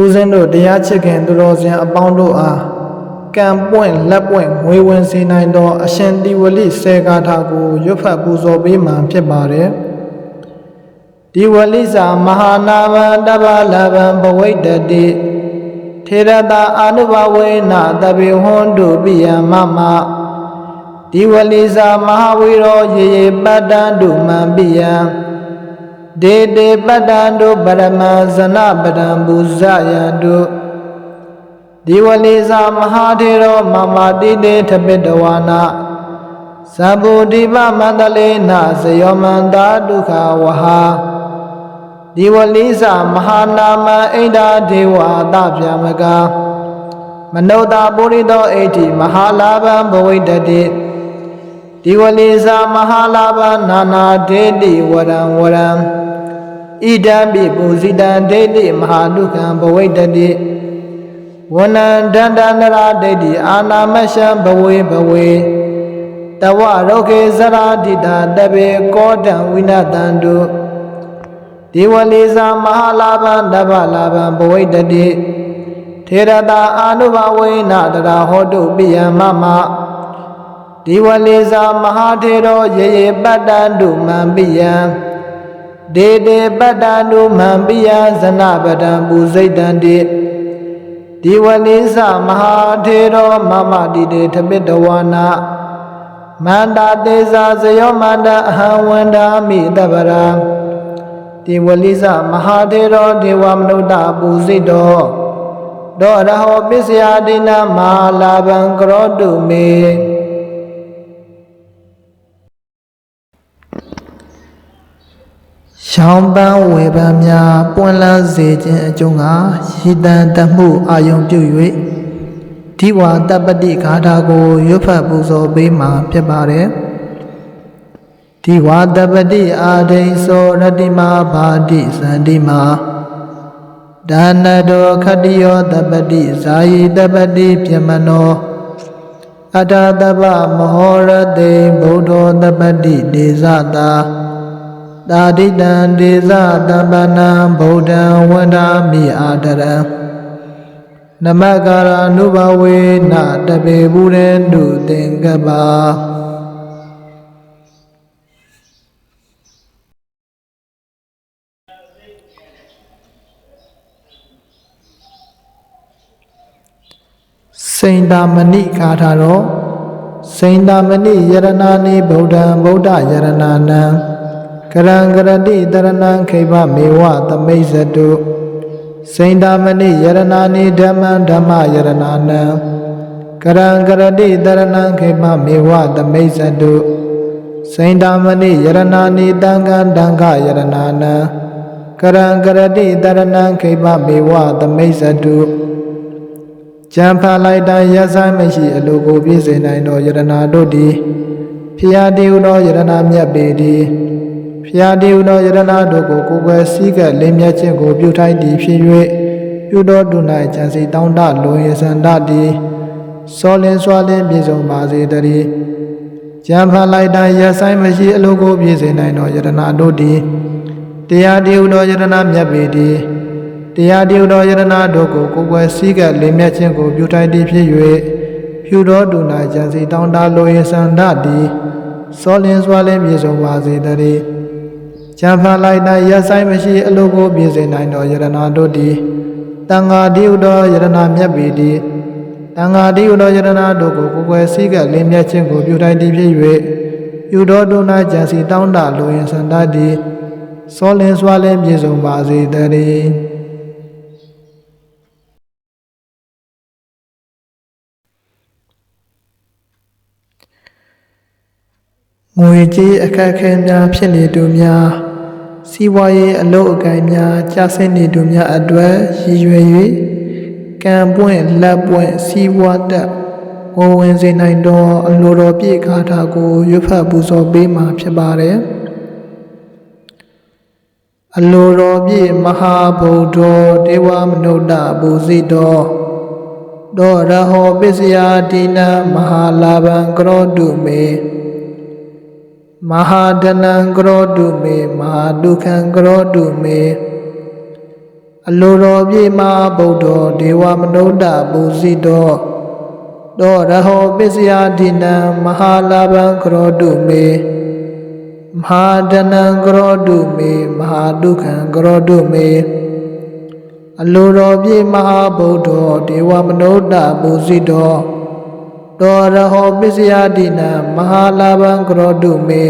ဦးဇင်းတို့တရားချစ်ခင်သူတော်စင်အပေါင်းတို့အားကံပွင့်လက်ပွင့်ငွေဝင်စေနိုင်သော အရှင်တိဝလိစေကာထာကိုရွတ်ဖတ်ပူဇော်ပေးမှဖြစ်ပါတယ်ဒီဝလိစာမဟာနာမံတဗ္ဗလဗံဘဝိတ္တတိထေရတာအာနုဘဝေနတပိဟွန်တုပိယမမဒီဝလိစာမဟာဝီရော ရေရေပတ္တံတုမံပိယံ ဒေတေပတ္တံတို့ပရမဇနပဒံဘူဇယံတို့ဒီဝလိစာမဟာထေရောမမတိတေထပိတဝါနာသဗ္ဗုဒိပမန္တလေနဇယောမန္တာဒုက္ခဝဟာဒီဝလိစာမဟာနာမအိန္ဒာဒေဝသဗျာမကမနုဿပုရိသောအိဋ္ဌိမဟာလာဘံဘဝိတ္တတိဒီဝလိစာမဟာလာဘနာနာဒေတိဝရံဝရံ ဣဒံပိပူဇိတံဒေတိမဟာဒုက္ခံဘဝိတ္တတိဝနံဒန္တနရာဒေတိအာနာမရှံဘဝေဘဝေတဝရောခေဇရာတိတာတပေကောတံဝိနတံတုဒီဝလိစာမဟာလာဘံတဗ္ဗလာဘံဘဝိတ္တတိထေရတာအာနုဘဝေနတရာဟောတုပိယမမဒီဝလိစာမဟာထေရောရေရေပတ္တံတုမံပိယံ ဒေတေပတ္တံတုမံပိယဇနပဒံပူစိတ်တံတိဒီဝလိသမဟာထေရောမမတိတေထပိတဝါနာမန္တာတေဇာဇယောမန္တအဟံဝန္တာမိတပရာဒီဝလိသမဟာထေရောဒေဝမနုဿပူစိတ်တော်ဒောရဟောပစ္စယဒိနာမဟာလာဘံကရောတုမေ ရှောင်းပန်းဝေပန်းများပွင့်လန်းစေခြင်းအကျုံးကရည်တန်တမှုအာယုံပြု၍ဒီဝါတပ္ပတိဂါထာကိုရွတ်ဖတ်ပူဇော်ပေးမှာဖြစ်ပါတယ်ဒီဝါတပ္ပတိအာဒိသောရတိမာဘာတိသန္တိမာဒါနတောခတ္တိယောတပ္ပတိဇာယိတပ္ပတိပြမနောအတ္တတပ္ပမဟောရတိဗုဒ္ဓောတပ္ပတိဒေဇတာ တာဒိတံဒေဇတမ္ပနံဗုဒ္ဓံဝန္ဒာမိအာတရံနမကာရ ानु ဘဝေနတပေဘူးရေတုသင်္ကပ္ပါစိန်တာမဏိဂါထာတော်စိန်တာမဏိယရဏာနိဗုဒ္ဓံဗုဒ္ဓယရဏာနံ ကရံကရတိတရဏံခိဗမေဝသမိဇတုစိန်တာမဏိယရဏာနိဓမ္မံဓမ္မယရဏာနံကရံကရတိတရဏံခိဗမေဝသမိဇတုစိန်တာမဏိယရဏာနိတံဃံတံဃယရဏာနံကရံကရတိတရဏံခိဗမေဝသမိဇတုကြံဖန်လိုက်တိုင်းရဆိုင်မရှိအလိုကိုပြည့်စုံနိုင်သောယရနာတို့သည်ဖျားတည်ဟုသောယရနာမြတ်ပေသည် ဖျားတည်ဟုသောယရနာတို့ကိုကိုယ်ွယ်စည်းကပ်လင်းမြတ်ခြင်းကိုပြုထိုက်သည်ဖြစ်၍ပြုတော်တူ၌ကြံစီတောင်းတလွန်ရစန္ဒသည်စောလင်းစွာလင်းပြည့်စုံပါစေတည်းကြံဖန်လိုက်တိုင်းရဆိုင်မရှိအလိုကိုပြည့်စုံနိုင်သောယရနာတို့သည်တရားတည်ဟုသောယရနာမြတ်ပေသည်တရားတည်သောယရနာတို့ကိုကိုယ်ွယ်စည်းကပ်လင်းမြတ်ခြင်းကိုပြုထိုက်သည်ဖြစ်၍ပြုတော်တူနာကြံစီတောင်းတလိုရစန္ဒသည်စောလင်းစွာလင်းပြေဆုံးပါစေတည်း ကြံဖန်လိုက်၌ရဆိုင်မရှိအလိုကိုပြည့်စုံနိုင်သောယရနာတို့သည်တန်ဃာတည်သောယရနာမြတ်ပေသည်တန်ဃာတည်သောယရနာတို့ကိုကိုယ်ွယ်စည်းကပ်လင်းမြတ်ခြင်းကိုပြုထိုက်သည်ဖြစ်၍ပြုတော်တူနာကြံစီတောင်းတလိုရစန္ဒသည်စောလင်းစွာလင်းပြေဆုံးပါစေတည်းငွေကြေးအခက်အခဲများဖြစ်နေသူများ စီးပွားရေးအလုပ်အကိုင်များကျဆင်းနေသူများအတွက်ရည်ရွယ်၍ကံပွင့်လက်ပွင့်စီးပွားတက်ဝဝင်စေနိုင်သောအလိုတော်ပြည့်ခါထာကိုရွတ်ဖတ်ပူဇော်ပေးမှာဖြစ်ပါတယ်အလိုတော်ပြည့်မဟာဗုဒ္ဓဒေဝမနုဿဘူဇိတောဒောရဟောပစ္စယတိနာမဟာလာဘံကရောတုမေ မဟာဒနံကရောတုမေမဟာဒုက္ခံကရောတုမေအလိုတော်ပြေမဗုဒ္ဓဒေဝမနုဿပူဇိတောတောရဟောပစ္စယဒိနံမဟာလာဘံကရောတုမေမဟာဒနံကရောတုမေမဟာဒုက္ခံကရောတုမေအလိုတော်ပြေမဟာဗုဒ္ဓဒေဝမနုဿပူဇိတော တောရဟောပစ္စယဒိနံမဟာလာဘံကရောတုမေ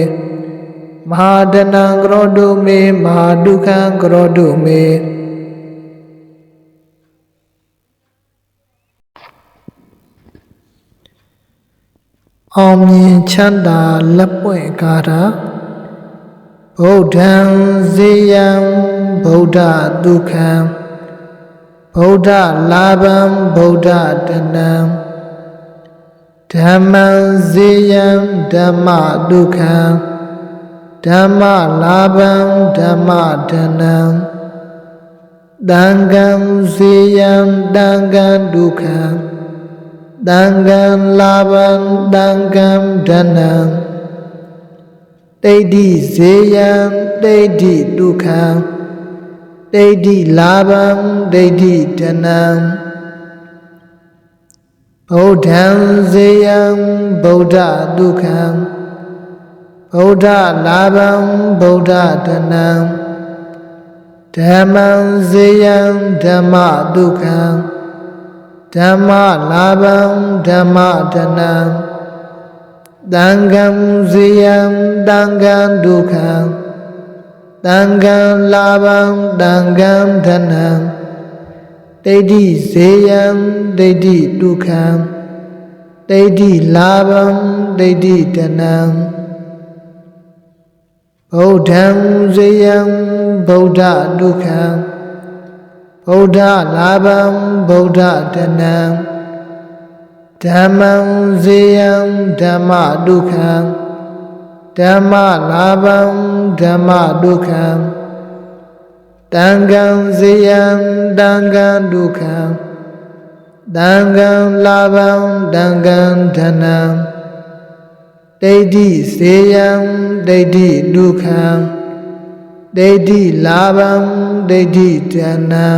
မဟာဒနံကရောတုမေမဟာဒုက္ခံကရောတုမေအောင်မြင်ချမ်းသာလက်ပွင့်ကာတာဗုဒ္ဓံဇေယံဗုဒ္ဓဒုက္ခံဗုဒ္ဓလာဘံဗုဒ္ဓတနံ ဓမ္မံဇေယံဓမ္မဒုက္ခံဓမ္မလာဘံဓမ္မဒနံတံကံဇေယံတံကံဒုက္ခံတံကံလာဘံတံကံဒနံတိဋ္ဌိဇေယံတိဋ္ဌိဒုက္ခံဒိဋ္ဌိလာဘံဒိဋ္ဌိတနံ ဗုဒ္ဓံဇေယံဗုဒ္ဓဒုက္ခံဗုဒ္ဓလာဘံဗုဒ္ဓတနံဓမ္မံဇေယံဓမ္မဒုက္ခံဓမ္မလာဘံဓမ္မတနံတံဃံဇေယံတံဃံဒုက္ခံတံဃံလာဘံတံဃံဓနံ ဒိဋ္ဌိဇေယံဒိဋ္ဌိဒုက္ခံဒိဋ္ဌိလာဘံဒိဋ္ဌိတနံဗုဒ္ဓံဇေယံဗုဒ္ဓဒုက္ခံဗုဒ္ဓလာဘံဗုဒ္ဓတနံဓမ္မံဇေယံဓမ္မဒုက္ခံဓမ္မလာဘံဓမ္မဒုက္ခံ တံဃံဇေယံတံဃံဒုက္ခံတံဃံလာဘံတံဃံဓနံဒိဋ္ဌိဇေယံဒိဋ္ဌိဒုက္ခံဒိဋ္ဌိလာဘံဒိဋ္ဌိတဏံ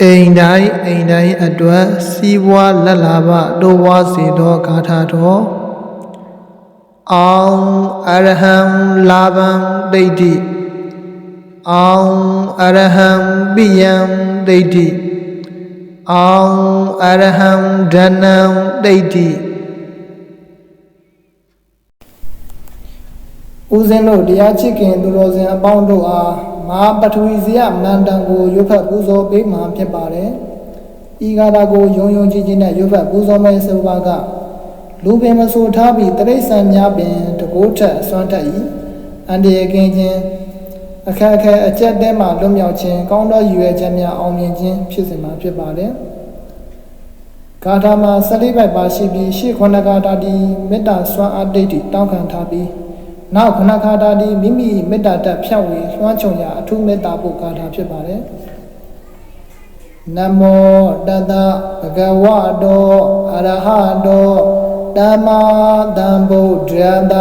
အိမ်တိုင်းအိမ်တိုင်းအတွက်စီးပွားလက်လာဘတိုးဝါစေသောဂါထာတော် အောင်အရဟံလာဘံဒိဋ္ဌိအောင်အရဟံပိယံဒိဋ္ဌိအောင်အရဟံဓနံဒိဋ္ဌိဦးဇင်းတို့တရားချစ်ခင်သူတော်စင်အပေါင်းတို့အားမဟာပထဝီဇယမန္တန်ကိုရွတ်ဖတ်ပူဇော်ပေးမှာဖြစ်ပါတယ်။ဤဂါထာကိုယုံယုံကြည်ကြည်နဲ့ရွတ်ဖတ်ပူဇော်မယ်ဆိုပါက လူပင်မဆိုထားပြီးတရိษံများပင်တကိုးထက်ဆွမ်းထက်၏အန္တရာယ်ကင်းခြင်းအခက်အခဲအကျက်တဲမှလွတ်မြောက်ခြင်းကောင်းသောရည်ရွယ်ချက်များအောင်မြင်ခြင်းဖြစ်စေမှာဖြစ်ပါတယ်။ဂါထာမှာ14ပိုက်ပါရှိပြီးရှေ့ခုနဂါထာဒီမေတ္တာစွမ်းအားဒိဋ္ဌိတောင်းခံထားပြီးနောက်ခဏခါတာဒီမိမိမေတ္တာတက်ဖြန့်ဝေလွှမ်းခြုံရာအထူးမေတ္တာပို့ဂါထာဖြစ်ပါတယ်နမောတတဘဂဝတောအရဟတော ဓမ္မာတံဗုဒ္ဓတ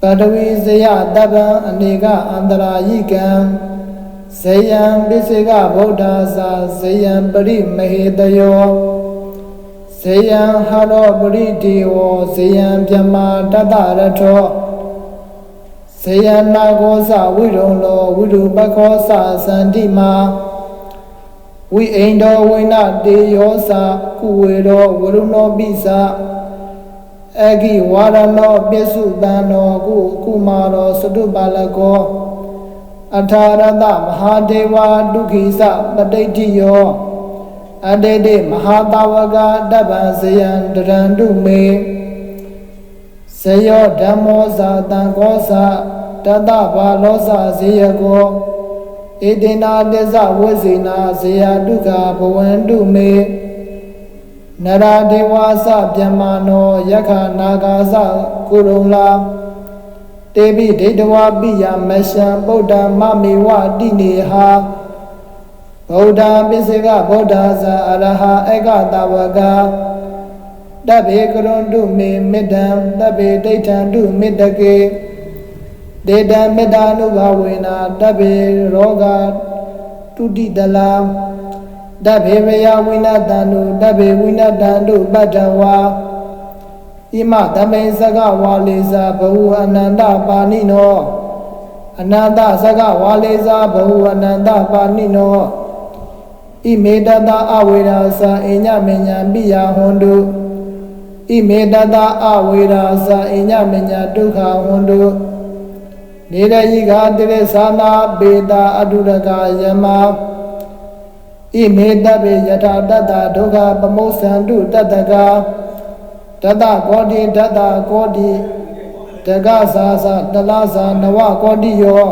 ပတဝိဇယတပံအနေကအန္တရာယိကံဇယံပိစေကဗုဒ္ဓသာဇယံပရိမဟေတယောဇေယံဟာရောပရိဒီဝဇေယံမြမတတရထောဇေယနာကောသဝိရုံလောဝိရုပခောသသန္တိမာ ဝိအိန္ဒောဝိနတေယောသကုဝေရောဝရုဏောပိသအဂိဝါရဏောပိစုတံနောကုကုမာရောသတုပါလကောအထာရတမဟာဒေဝဒုက္ခိသပဋိဋ္ဌိယောအတေတေမဟာတာဝကတပ္ပံဇယံတရန္တုမေဇယောဓမ္မောဇာတံကောဇာတတဘာလောဇာဇေယကော ဧတေနာတစ္ဆဝိဇေနာဇေယတုခဘဝန္တုမေနရာဒေဝသဗျမနောယက္ခနာဂာသကုရုံလာတေပိဒိဋ္ဌဝပိယမရှံဗုဒ္ဓမမေဝတိနေဟာဗုဒ္ဓပိစေကဗုဒ္ဓဇာအရဟဧကတဝကတဗေကရွန်တုမေမေတ္တံတဗေဒိဋ္ဌံတုမေတ္တကေ ဒေတံမေတ္တာနုဘဝေနာတဗ္ဗေရောဂတုတိတလာတဗ္ဗေမယဝိနတံတုတဗ္ဗေဝိနတံတုပတ္တဝါဣမသမိန်စကဝါလေစာဘဟုအနန္တပါဏိနောအနန္တစကဝါလေစာဘဟုအနန္တပါဏိနောဣမေတတအဝေရာစာအညမညာပိယဟွန်တုဣမေတတအဝေရာစာအညမညာဒုက္ခဟွန်တု နေရယိကတိရသာနာပေတာအတုရကယမဣမေတပေယထာတတ္တဒုက္ခပမုစ္ဆန္တုတတ္တကတတကောတိတတကောတိတက္ကသာသတလသာနဝကောတိယော